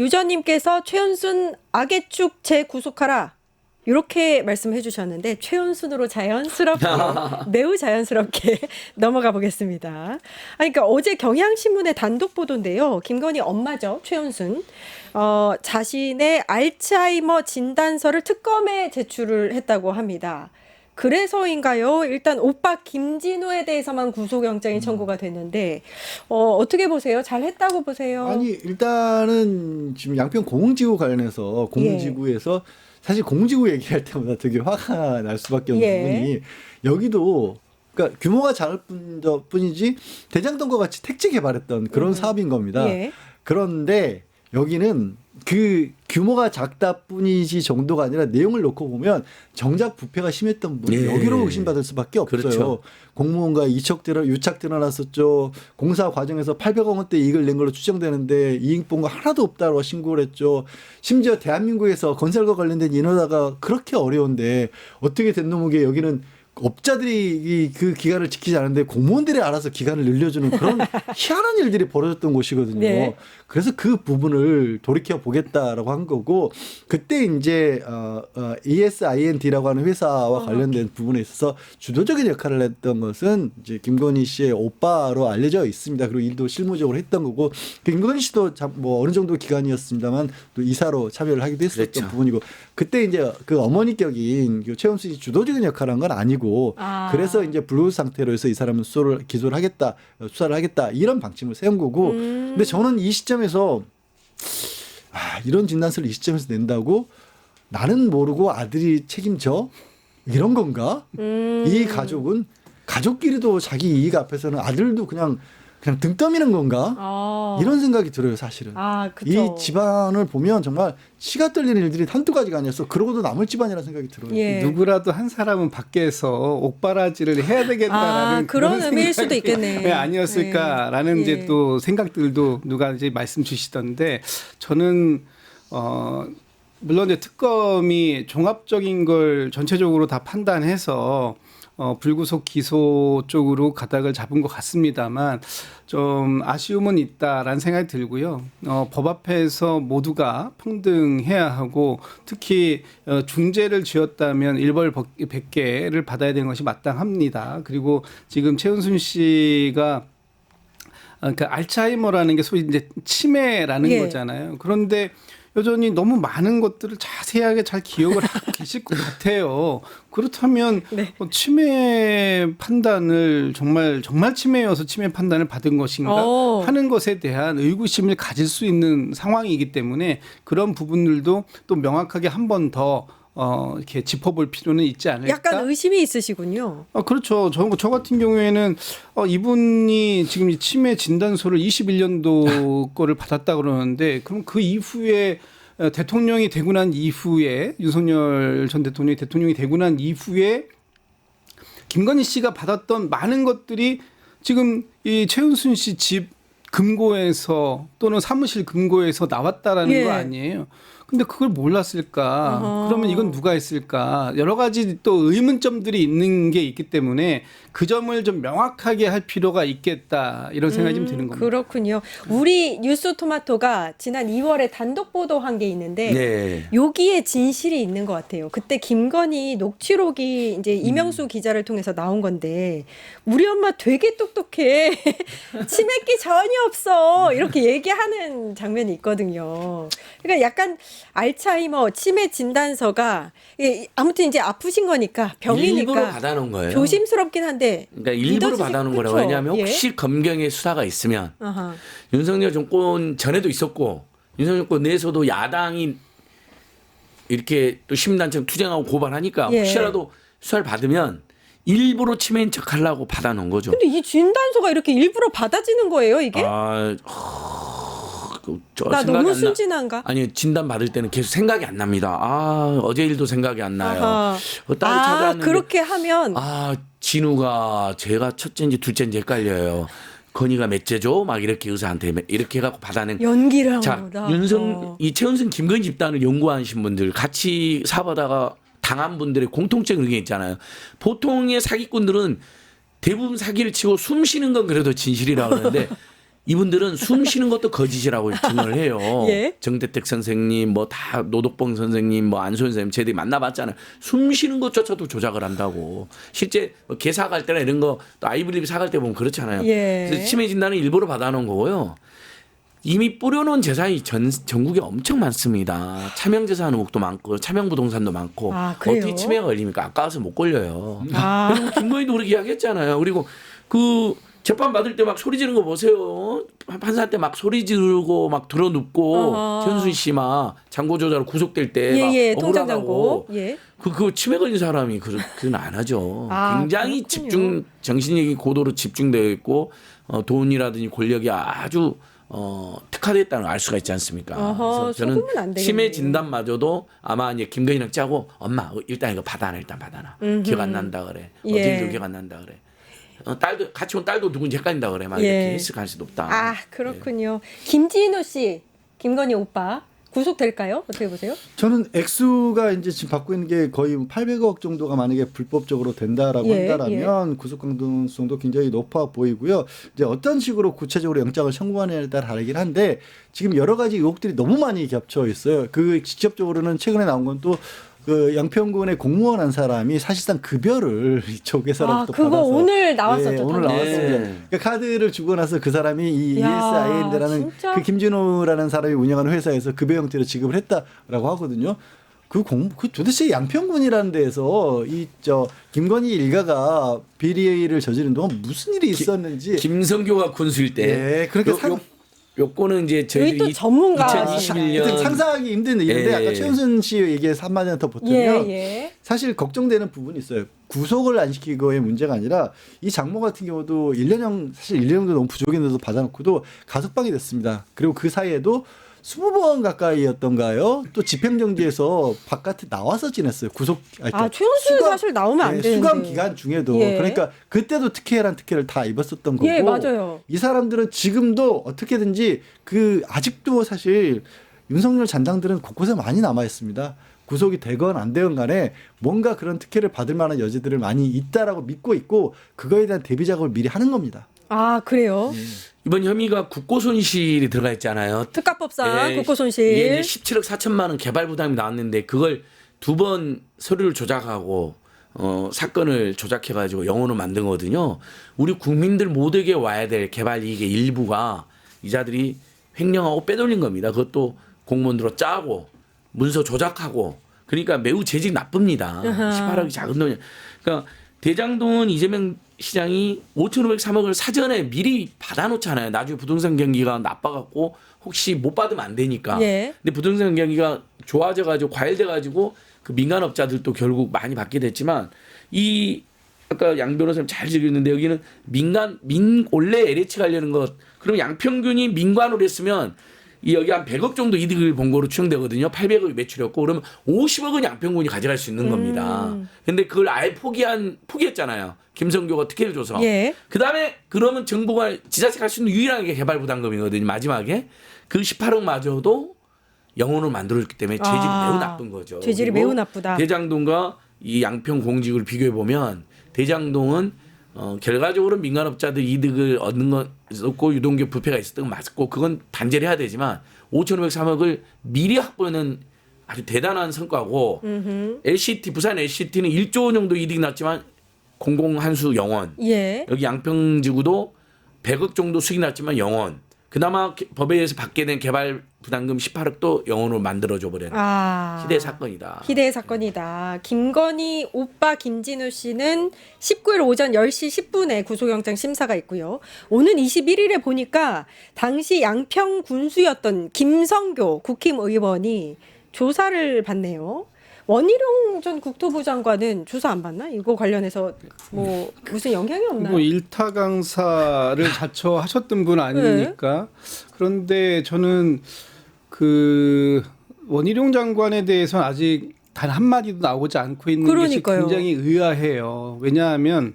유저님께서 최은순 악의 축 재구속하라. 이렇게 말씀해 주셨는데 최은순으로 자연스럽게 매우 자연스럽게 넘어가 보겠습니다. 아니, 그러니까 어제 경향신문의 단독 보도인데요. 김건희 엄마죠 최은순 어, 자신의 알츠하이머 진단서를 특검에 제출을 했다고 합니다. 그래서인가요? 일단 오빠 김진우에 대해서만 구속영장이 청구가 됐는데 어, 어떻게 보세요? 잘 했다고 보세요? 아니 일단은 지금 양평 공지구 관련해서 예. 공지구에서 사실 공지구 얘기할 때마다 되게 화가 날 수밖에 없는 예. 부분이 여기도 그러니까 규모가 작을 뿐이지 대장동과 같이 택지 개발했던 그런 사업인 겁니다. 예. 그런데 여기는 그 규모가 작다 뿐이지 정도가 아니라 내용을 놓고 보면 정작 부패가 심했던 분 예. 여기로 의심받을 수밖에 없어요. 그렇죠. 공무원과 이척 들어 유착 드러났었죠. 공사 과정에서 800억 원대 이익을 낸 걸로 추정되는데 이익 본 거 하나도 없다고 신고를 했죠. 심지어 대한민국에서 건설과 관련된 인허가가 그렇게 어려운데 어떻게 된 놈에게 여기는 업자들이 이그 기간을 지키지 않는데 공무원들이 알아서 기간을 늘려주는 그런 희한한 일들이 벌어졌던 곳이거든요. 네. 그래서 그 부분을 돌이켜 보겠다라고 한 거고 그때 이제 어, 어, ESINT라고 하는 회사와 관련된 부분에 있어서 주도적인 역할을 했던 것은 이제 김건희 씨의 오빠로 알려져 있습니다. 그리고 일도 실무적으로 했던 거고 김건희 씨도 참뭐 어느 정도 기간이었습니다만 또 이사로 참여를 하기도 했었던 그랬죠. 부분이고 그때 이제 그 어머니 격인 그 최은수 씨 주도적인 역할을 한 건 아니고 아. 그래서 이제 블루 상태로 해서 이 사람은 수사를 기소를 하겠다 어, 수사를 하겠다 이런 방침을 세운 거고 음. 근데 저는 이 시점 에서 아, 이런 진단서를 이 시점에서 낸다고 나는 모르고 아들이 책임져 이런 건가? 음. 이 가족은 가족끼리도 자기 이익 앞에서는 아들도 그냥 그냥 등 떠미는 건가? 아. 이런 생각이 들어요, 사실은. 아, 그쵸. 이 집안을 보면 정말 치가 떨리는 일들이 한두 가지가 아니었어. 그러고도 남을 집안이라는 생각이 들어요. 예. 누구라도 한 사람은 밖에서 옥바라지를 해야 되겠다라는 아, 그런 그런 의미일 수도 있겠네. 왜 아니었을까라는 예. 이제 또 생각들도 누가 이제 말씀 주시던데 저는 어 물론 이제 특검이 종합적인 걸 전체적으로 다 판단해서 어, 불구속 기소 쪽으로 가닥을 잡은 것 같습니다만 좀 아쉬움은 있다라는 생각이 들고요. 어, 법 앞에서 모두가 평등해야 하고 특히 어, 중죄를 지었다면 일벌 100개를 받아야 되는 것이 마땅합니다. 그리고 지금 최은순 씨가 아, 그러니까 알츠하이머라는 게 소위 이제 치매라는 예. 거잖아요. 그런데 여전히 너무 많은 것들을 자세하게 잘 기억을 하고 계실 것 같아요. 그렇다면 네. 어, 치매 판단을 정말 정말 치매여서 치매 판단을 받은 것인가 어. 하는 것에 대한 의구심을 가질 수 있는 상황이기 때문에 그런 부분들도 또 명확하게 한 번 더 어, 이렇게 짚어볼 필요는 있지 않을까? 약간 의심이 있으시군요. 아, 그렇죠. 저, 저 같은 경우에는 어, 이분이 지금 이 치매 진단서를 21년도 거를 받았다 그러는데 그럼 그 이후에 어, 대통령이 되고 난 이후에 윤석열 전 대통령이 대통령이 되고 난 이후에 김건희 씨가 받았던 많은 것들이 지금 이 최은순 씨 집 금고에서 또는 사무실 금고에서 나왔다라는 예. 거 아니에요. 근데 그걸 몰랐을까? 어허. 그러면 이건 누가 했을까? 여러 가지 또 의문점들이 있는 게 있기 때문에 그 점을 좀 명확하게 할 필요가 있겠다 이런 생각이 좀 드는 겁니다. 음, 그렇군요. 우리 뉴스 토마토가 지난 2월에 단독 보도한 게 있는데 네. 여기에 진실이 있는 것 같아요. 그때 김건희 녹취록이 이제 음. 이명수 기자를 통해서 나온 건데 우리 엄마 되게 똑똑해. 치맥기 전혀 없어. 이렇게 얘기하는 장면이 있거든요. 그러니까 약간 알츠하이머 치매 진단서가 예, 아무튼 이제 아프신 거니까 일부러 병이니까 받아놓은 거예요. 조심스럽긴 한데 그러니까 일부러 믿어지지- 받아놓은 거라고 그쵸? 왜냐하면 예. 혹시 검경의 수사가 있으면 아하. 윤석열 정권 전에도 있었고 윤석열 정권 내에서도 야당이 이렇게 또 시민단체 투쟁하고 고발하니까 예. 혹시라도 수사를 받으면 일부러 치매인 척 하려고 받아놓은 거죠. 근데 이 진단서가 이렇게 일부러 받아지는 거예요, 이게? 아, 허, 나 너무. 순진한가? 아니 진단 받을 때는 계속 생각이 안 납니다. 아 어제 일도 생각이 안 나요. 아하. 어, 딸이 아, 찾아왔는데 그렇게 하면 아 진우가 제가 첫째인지 둘째인지 헷갈려요. 건이가 몇째죠? 막 이렇게 의사한테 이렇게 해갖고 받아낸. 연기를 한 자 거다. 윤성 어. 이 최은순 김건희 집단을 연구하신 분들 같이 사보다가 당한 분들의 공통적인 의견 있잖아요. 보통의 사기꾼들은 대부분 사기를 치고 숨 쉬는 건 그래도 진실이라고 그러는데 이분들은 숨 쉬는 것도 거짓이라고 증언을 해요. 예. 정대택 선생님, 뭐 다 노덕봉 선생님, 뭐 안소연 선생님, 저희들이 만나봤잖아요. 숨 쉬는 것조차도 조작을 한다고. 실제 뭐 개 사갈 때나 이런 거 또 아이블립 사갈 때 보면 그렇잖아요. 예. 그래서 치매 진단은 일부러 받아놓은 거고요. 이미 뿌려놓은 재산이 전, 전국에 엄청 많습니다. 차명 재산 의혹도 많고 차명 부동산도 많고 아? 어떻게 치매가 걸립니까? 아까워서 못 걸려요. 아. 그리고 김건희도 그렇게 이야기했잖아요. 그리고 그 재판 받을 때 막 소리 지르는 거 보세요. 판사한테 막 소리 지르고 막 들어눕고 어허. 현순 씨막 장고 조사로 구속될 때 막 예예 통장 억울하다고. 잔고 예. 그, 그 치매 걸린 사람이 그, 그건 안 하죠. 아, 굉장히 그렇군요. 집중, 정신력이 고도로 집중되어 있고, 어, 돈이라든지 권력이 아주, 어, 특화되어 있다는 걸 알 수가 있지 않습니까? 어허, 그래서 저는 속으면 안 되겠네요. 치매 진단마저도 아마 이제 김건희랑 짜고, 엄마, 일단 이거 받아놔, 일단 받아놔. 기억 안 난다 그래. 예. 어딜도 기억 안 난다 그래. 어, 딸도, 같이 온 딸도 누군지 헷갈린다 그래. 막 예. 이렇게 했을 가능성이 높다. 아 그렇군요. 김진호 씨, 김건희 오빠 구속될까요? 어떻게 보세요? 저는 액수가 이제 지금 받고 있는 게 거의 800억 정도가 만약에 불법적으로 된다라고 예, 한다라면 구속 가능성도 굉장히 높아 보이고요. 이제 어떤 식으로 구체적으로 영장을 청구하느냐에 따라 다르긴 한데 지금 여러 가지 의혹들이 너무 많이 겹쳐 있어요. 그 직접적으로는 최근에 나온 건또 그 양평군의 공무원 한 사람이 사실상 급여를 이쪽에서라도 아, 그거 오늘 나왔었죠, 예, 오늘 당연히. 나왔습니다. 네. 그러니까 카드를 주고 나서 그 사람이 이 야, ESIN이라는 진짜? 그 김진호라는 사람이 운영하는 회사에서 급여 형태로 지급을 했다라고 하거든요. 그 공, 그 도대체 양평군이라는 데에서 이 저 김건희 일가가 비리를 저지른 동안 무슨 일이 있었는지 김 성교가 군수일 때. 예, 그렇게 요, 상- 요, 요거는 이제 저희들이 또 전문가. 2021년 하여튼 상상하기 힘든 일인데 예. 아까 최은순 씨 얘기에서 한마디 더 보태면 예 예. 사실 걱정되는 부분이 있어요. 구속을 안 시키고의 문제가 아니라 이 장모 같은 경우도 1년형 사실 1년형도 너무 부족했는데도 받아놓고도 가석방이 됐습니다. 그리고 그 사이에도 20번 가까이였던가요? 또 집행정지에서 바깥에 나와서 지냈어요. 구속 아니, 아 최은수는 수감- 사실 나오면 안 예, 되는데. 수감 기간 중에도 예. 그러니까 그때도 특혜란 특혜를 다 입었었던 거고 예 맞아요. 이 사람들은 지금도 어떻게든지 그 아직도 사실 윤석열 잔당들은 곳곳에 많이 남아 있습니다. 구속이 되건 안 되건 간에 뭔가 그런 특혜를 받을 만한 여지들을 많이 있다라고 믿고 있고 그거에 대한 대비 작업을 미리 하는 겁니다. 아 그래요. 이번 혐의가 국고 손실이 들어가 있잖아요. 특가법상 예, 국고 손실. 이게 이제 17억 4천만 원 개발 부담이 나왔는데 그걸 두 번 서류를 조작하고 어, 사건을 조작해 가지고 영혼을 만든 거거든요. 우리 국민들 모두에게 와야 될 개발 이익의 일부가 이자들이 횡령하고 빼돌린 겁니다. 그것도 공무원들로 짜고 문서 조작하고 그러니까 매우 재질 나쁩니다. 아하. 18억이 작은 돈이. 그러니까 대장동은 이재명 시장이 5,503억을 사전에 미리 받아놓잖아요. 나중에 부동산 경기가 나빠갖고 혹시 못 받으면 안 되니까. 예. 근데 부동산 경기가 좋아져가지고 과열돼가지고 그 민간업자들도 결국 많이 받게 됐지만 이 아까 양 변호사님 잘 즐겼는데 여기는 민간 민 원래 LH 가려는 것 그럼 양평균이 민관으로 했으면 이 여기 한 100억 정도 이득을 본 거로 추정되거든요. 800억이 매출이었고 그러면 50억은 양평군이 가져갈 수 있는 겁니다. 근데 그걸 아예 포기한 포기했잖아요. 김성교가 특혜를 줘서. 예. 그다음에 그러면 정부가 지자체가 할 수 있는 유일한 게 개발 부담금이거든요. 마지막에 그 18억마저도 영혼을 만들어줬기 때문에 재질이 아, 매우 나쁜 거죠. 재질이 매우 나쁘다. 대장동과 이 양평 공직을 비교해 보면 대장동은 어, 결과적으로 민간업자들 이득을 얻는 건 없고 유동규 부패가 있었던 건 맞고 그건 단죄를 해야 되지만 5,503억을 미리 확보하는 아주 대단한 성과고 LCT 부산 LCT는 1조 원 정도 이득이 났지만 공공한수 영원 예. 여기 양평지구도 100억 정도 수익 났지만 영원. 그나마 개- 법에 의해서 받게 된 개발 부담금 18억도 영원으로 만들어줘 버리는 아. 희대 사건이다. 희대의 사건이다. 김건희 오빠 김진우 씨는 19일 오전 10시 10분에 구속영장 심사가 있고요. 오는 21일에 보니까 당시 양평 군수였던 김성교 국힘의원이 조사를 받네요. 원희룡 전 국토부 장관은 조사 안 받나? 이거 관련해서 뭐 무슨 영향이 없나요? 뭐 일타 강사를 자처하셨던 분 아닙니까? 그런데 저는 그 원희룡 장관에 대해서는 아직 단 한마디도 나오지 않고 있는 그러니까요. 것이 굉장히 의아해요. 왜냐하면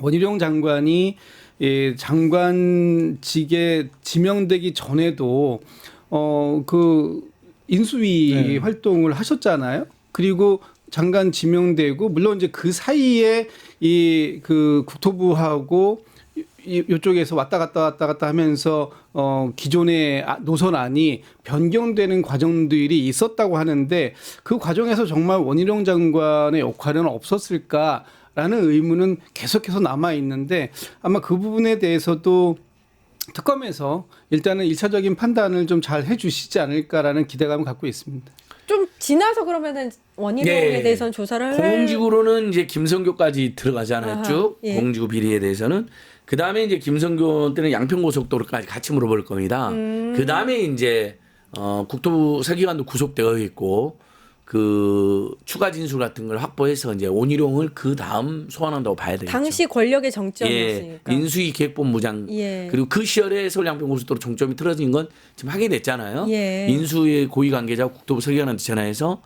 원희룡 장관이 예, 장관직에 지명되기 전에도 어 그 인수위 네. 활동을 하셨잖아요. 그리고 장관 지명되고 물론 이제 그 사이에 이 그 국토부하고 이- 이쪽에서 왔다 갔다 왔다 갔다 하면서 어 기존의 아- 노선안이 변경되는 과정들이 있었다고 하는데 그 과정에서 정말 원희룡 장관의 역할은 없었을까라는 의문은 계속해서 남아 있는데 아마 그 부분에 대해서도 특검에서 일단은 일차적인 판단을 좀 잘 해주시지 않을까라는 기대감을 갖고 있습니다. 좀 지나서 그러면은 원희룡에 예. 대해서는 조사를 할 공직으로는 이제 김성교까지 들어가잖아요. 아하, 쭉 예. 공직구 비리에 대해서는 그 다음에 이제 김성교 때는 양평고속도로까지 같이 물어볼 겁니다. 음. 그 다음에 이제 어, 국토부 서기관도 구속되어 있고 그 추가 진술 같은 걸 확보해서 이제 원희룡을 그 다음 소환한다고 봐야 되겠죠. 당시 권력의 예, 정점이었으니까. 인수위 계획본부장 예. 그리고 그 시절에 서울 양평 고속도로 종점이 틀어진 건 지금 확인됐잖아요. 예. 인수위의 고위 관계자 국토부 서기관한테 전화해서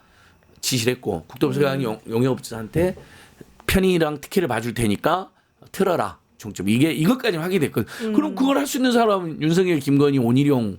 지시를 했고 국토부 서기관이 용- 용역업자한테 편의랑 특혜를 봐줄 테니까 틀어라 종점 이게 이것까지 확인됐거든. 음. 그럼 그걸 할 수 있는 사람은 윤석열, 김건희, 온희룡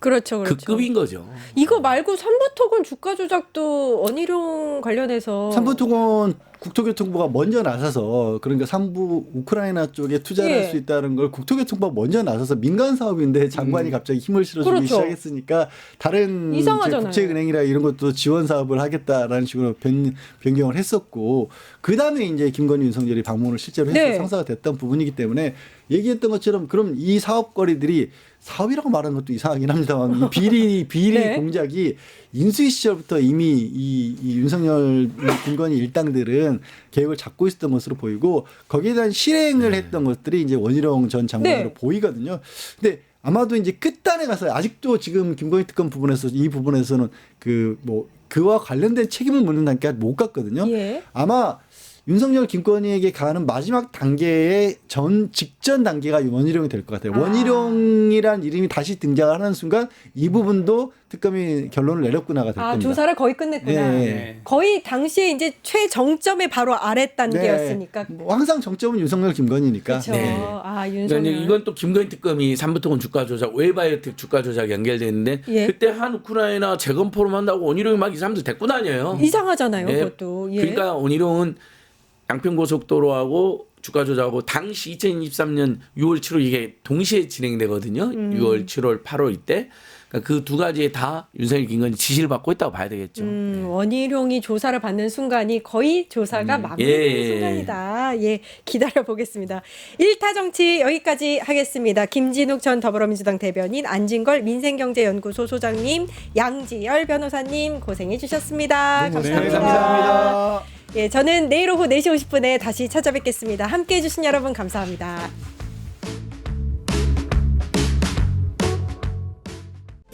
그렇죠, 그 그렇죠. 급인 거죠. 이거 말고 삼부토건 주가 조작도 원희룡 관련해서 삼부토건 국토교통부가 먼저 나서서 그러니까 삼부 우크라이나 쪽에 투자를 예. 할수 있다는 걸 국토교통부가 먼저 나서서 민간 사업인데 장관이 갑자기 힘을 실어주기 그렇죠. 시작했으니까 다른. 국제은행이라 이런 것도 지원 사업을 하겠다라는 식으로 변, 변경을 했었고 그 다음에 이제 김건희 윤석열이 방문을 실제로 해서 네. 상사가 됐던 부분이기 때문에 얘기했던 것처럼 그럼 이 사업거리들이 사업이라고 말하는 것도 이상하긴 합니다만 이 비리 비리 네. 공작이 인수위 시절부터 이미 이, 이 윤석열 김건희 일당들은 계획을 잡고 있었던 것으로 보이고 거기에 대한 실행을 했던 것들이 이제 원희룡 전 장관으로 네. 보이거든요. 근데 아마도 이제 끝단에 가서 아직도 지금 김건희 특검 부분에서 이 부분에서는 그 뭐 그와 관련된 책임을 묻는 단계까지 못 갔거든요. 예. 아마 윤석열 김건희에게 가는 마지막 단계의 전 직전 단계가 원희룡이 될 것 같아요. 아. 원희룡이란 이름이 다시 등장하는 순간 이 부분도 특검이 결론을 내렸구나가 될 아 겁니다. 조사를 거의 끝냈구나. 네. 거의 당시에 이제 최정점의 바로 아래 단계였으니까. 네. 뭐 항상 정점은 윤석열 김건희니까. 그렇죠. 네. 아 그러니까 윤석열. 이제 이건 또 김건희 특검이 삼부토건 주가 조작, 웰바이오텍 주가 조작 연결됐는데 예. 그때 한 우크라이나 재건 포럼 한다고 원희룡이 막 이 사람들 데리고 다녀요. 이상하잖아요. 예. 그것도. 예. 그러니까 원희룡은 양평고속도로하고 주가 조작하고 당시 2023년 6월 7월 이게 동시에 진행되거든요. 음. 6월 7월 8월 이때 그러니까 그두 가지에 다 윤석열 김건희 지시를 받고 있다고 봐야 되겠죠. 음, 원희룡이 조사를 받는 순간이 거의 조사가 마무리되는 예, 예, 예. 순간이다. 예, 기다려 보겠습니다. 일타 정치 여기까지 하겠습니다. 김진욱 전 더불어민주당 대변인, 안진걸 민생경제연구소 소장님, 양지열 변호사님 고생해 주셨습니다. 네, 감사합니다. 감사합니다. 예, 저는 내일 오후 4시 50분에 다시 찾아뵙겠습니다. 함께 해주신 여러분 감사합니다.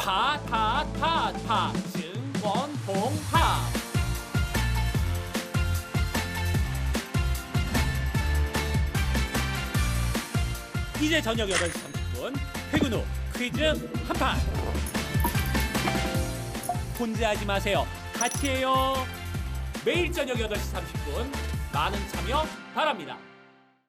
파파파파 증권홍합. 이제 저녁 8시 30분 퇴근 후 퀴즈 한판. 혼자 하지 마세요. 같이 해요. 매일 저녁 8시 30분 많은 참여 바랍니다